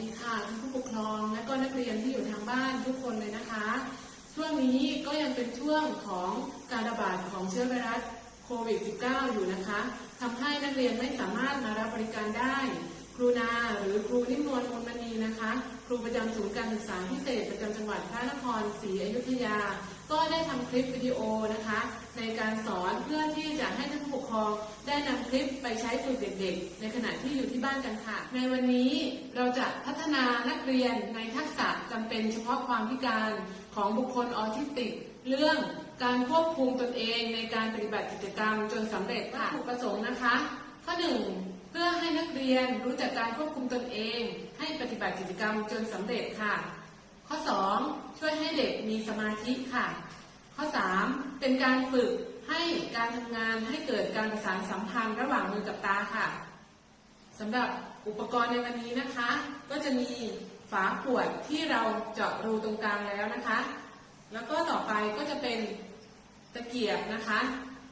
ดีค่ะท่านผู้ปกครองและก็นักเรียนที่อยู่ทางบ้านทุกคนเลยนะคะ ช่วงนี้ก็ยังเป็นช่วงของการระบาดของเชื้อไวรัสโควิด -19 อยู่นะคะทำให้นักเรียนไม่สามารถมารับบริการได้ ครูนาหรือครูนิ่มนวลมนมณีนะคะ ครูประจำศูนย์การศึกษาพิเศษประจำจังหวัดพระนครศรีอยุธยา ได้ทำคลิปวิดีโอนะคะ ในการสอนเพื่อที่จะให้ท่านผู้ปกครองได้นำคลิปไปใช้ฝึกเด็กๆ ในขณะที่อยู่ที่บ้านกันค่ะ ในวันนี้เราจะพัฒนานักเรียนในทักษะจำเป็นเฉพาะความพิการของบุคคลออทิสติก เรื่องการควบคุมตนเองในการปฏิบัติกิจกรรมจนสำเร็จค่ะถูกประสงค์นะคะ ข้อหนึ่งเพื่อให้นักเรียนรู้จักการควบคุมตนเอง ให้ปฏิบัติกิจกรรมจนสำเร็จค่ะ ข้อ 2 ช่วยให้เด็กมีสมาธิค่ะ ข้อ 3 เป็นการฝึกให้การทำงานให้เกิดการประสานสัมพันธ์ระหว่างมือกับตาค่ะสำหรับอุปกรณ์ในวันนี้นะคะ ก็จะมีฝาขวดที่เราเจาะรูตรงกลางแล้วนะคะ แล้วก็ต่อไปก็จะเป็นตะเกียบนะคะ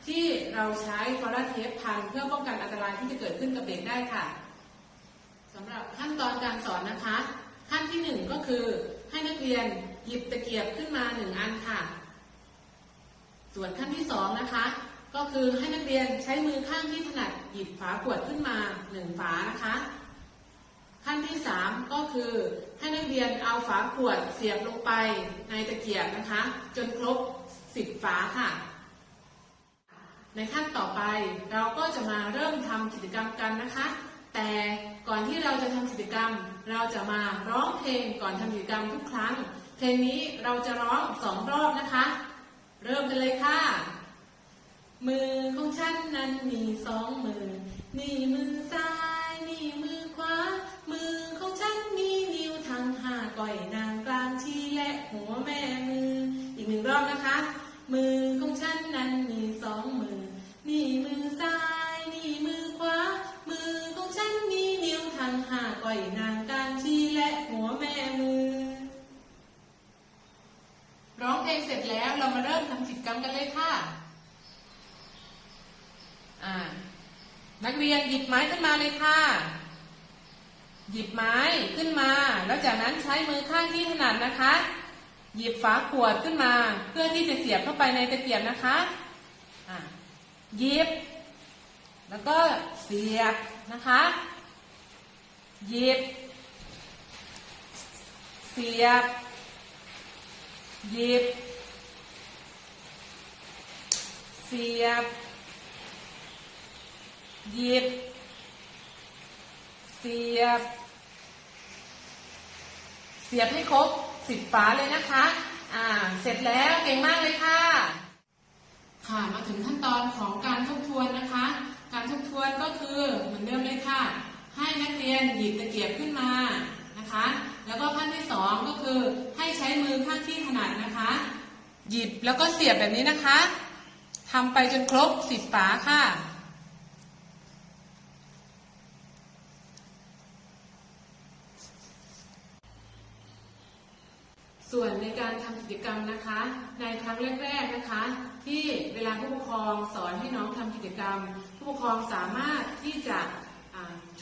ที่เราใช้ฟอราเทปพันเพื่อป้องกันอันตรายที่จะเกิดขึ้นกับเด็กได้ค่ะสำหรับขั้นตอนการสอนนะคะ ขั้นที่หนึ่งก็คือให้นักเรียนหยิบตะเกียบขึ้นมาหนึ่งอันค่ะ ส่วนขั้นที่สองนะคะก็คือให้นักเรียนใช้มือข้างที่ถนัดหยิบฝาขวดขึ้นมาหนึ่งฝานะคะ ขั้นที่สามก็คือให้นักเรียนเอาฝาขวดเสียบลงไปในตะเกียบนะคะ จนครบสิบฝาค่ะ ในขั้นต่อไปเราก็จะมาเริ่มทำกิจกรรมกันนะคะ แต่ก่อนที่เราจะทำกิจกรรม เราจะมาร้องเพลงก่อนทำกิจกรรมทุกครั้ง เพลงนี้เราจะร้องสองรอบนะคะ เริ่มกันเลยค่ะ มือของฉันนั้นมีสองมือ นี่มือซ้าย นี่มือขวา มือของฉันมีนิ้วทั้งห้าก้อยนางกลางชี้และหัวแม่มือ อีกหนึ่งรอบนะคะ มือของฉันนั้นมีสองมือ นี่มือซ้าย นี่มือขวา มือของฉันมีนิ้วทั้งห้าก้อยนางกลางชี้และหัวแม่มือ ร้องเพลงเสร็จแล้วเรามาเริ่มกันเลยค่ะอ่านักเรียนหยิบไม้ขึ้นมาเลยค่ะ หยิบไม้ขึ้นมา แล้วจากนั้นใช้มือข้างที่ถนัดนะคะ หยิบฝาขวดขึ้นมา เพื่อที่จะเสียบเข้าไปในตะเกียบนะคะอ่าหยิบ แล้วก็เสียบนะคะ หยิบ เสียบ หยิบ เสียบ หยิบ เสียบ เสียบให้ครบสิบฝาเลยนะคะ อ่า เสร็จแล้วเก่งมากเลยค่ะ ค่ะ มาถึงขั้นตอนของการทบทวนนะคะ การทบทวนก็คือเหมือนเดิมเลยค่ะ ให้นักเรียนหยิบตะเกียบขึ้นมานะคะ แล้วก็ขั้นที่สองก็คือให้ใช้มือข้างที่ถนัดนะคะ หยิบแล้วก็เสียบแบบนี้นะคะ ทำไปจนครบสิบฝาค่ะ ส่วนในการทำกิจกรรมนะคะ ในครั้งแรกๆนะคะ ที่เวลาผู้ปกครองสอนให้น้องทำกิจกรรม ผู้ปกครองสามารถที่จะ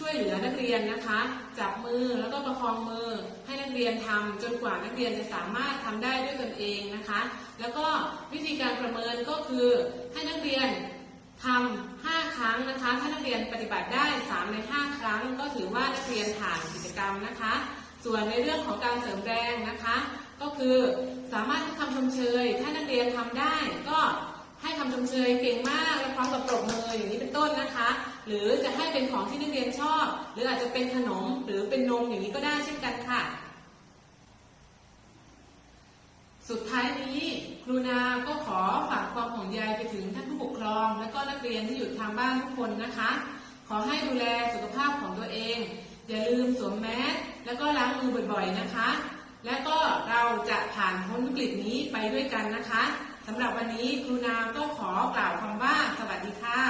ช่วยเหลือนักเรียนนะคะ จับมือแล้วก็ประคองมือให้นักเรียนทำจนกว่านักเรียนจะสามารถทำได้ด้วยตนเองนะคะ แล้วก็วิธีการประเมินก็คือให้นักเรียนทำห้าครั้งนะคะ ถ้านักเรียนปฏิบัติได้สามในห้าครั้ง ก็ถือว่านักเรียนผ่านกิจกรรมนะคะ ส่วนในเรื่องของการเสริมแรงนะคะ ก็คือสามารถให้คำชมเชย ถ้านักเรียนทำได้ก็ ให้คำชมเชยเก่งมากและพร้อมกับปรบมืออย่างนี้เป็นต้นนะคะ หรือจะให้เป็นของที่นักเรียนชอบ หรืออาจจะเป็นขนมหรือเป็นนมอย่างนี้ก็ได้เช่นกันค่ะ สุดท้ายนี้ครูนาก็ขอฝากความห่วงใยไปถึงท่านผู้ปกครอง และก็นักเรียนที่อยู่ทางบ้านทุกคนนะคะ ขอให้ดูแลสุขภาพของตัวเอง อย่าลืมสวมแมสแล้วก็ล้างมือบ่อยๆนะคะ และก็เราจะผ่านพ้นวิกฤตนี้ไปด้วยกันนะคะ สำหรับวันนี้ครูนามก็ขอกล่าวคำว่าสวัสดีค่ะ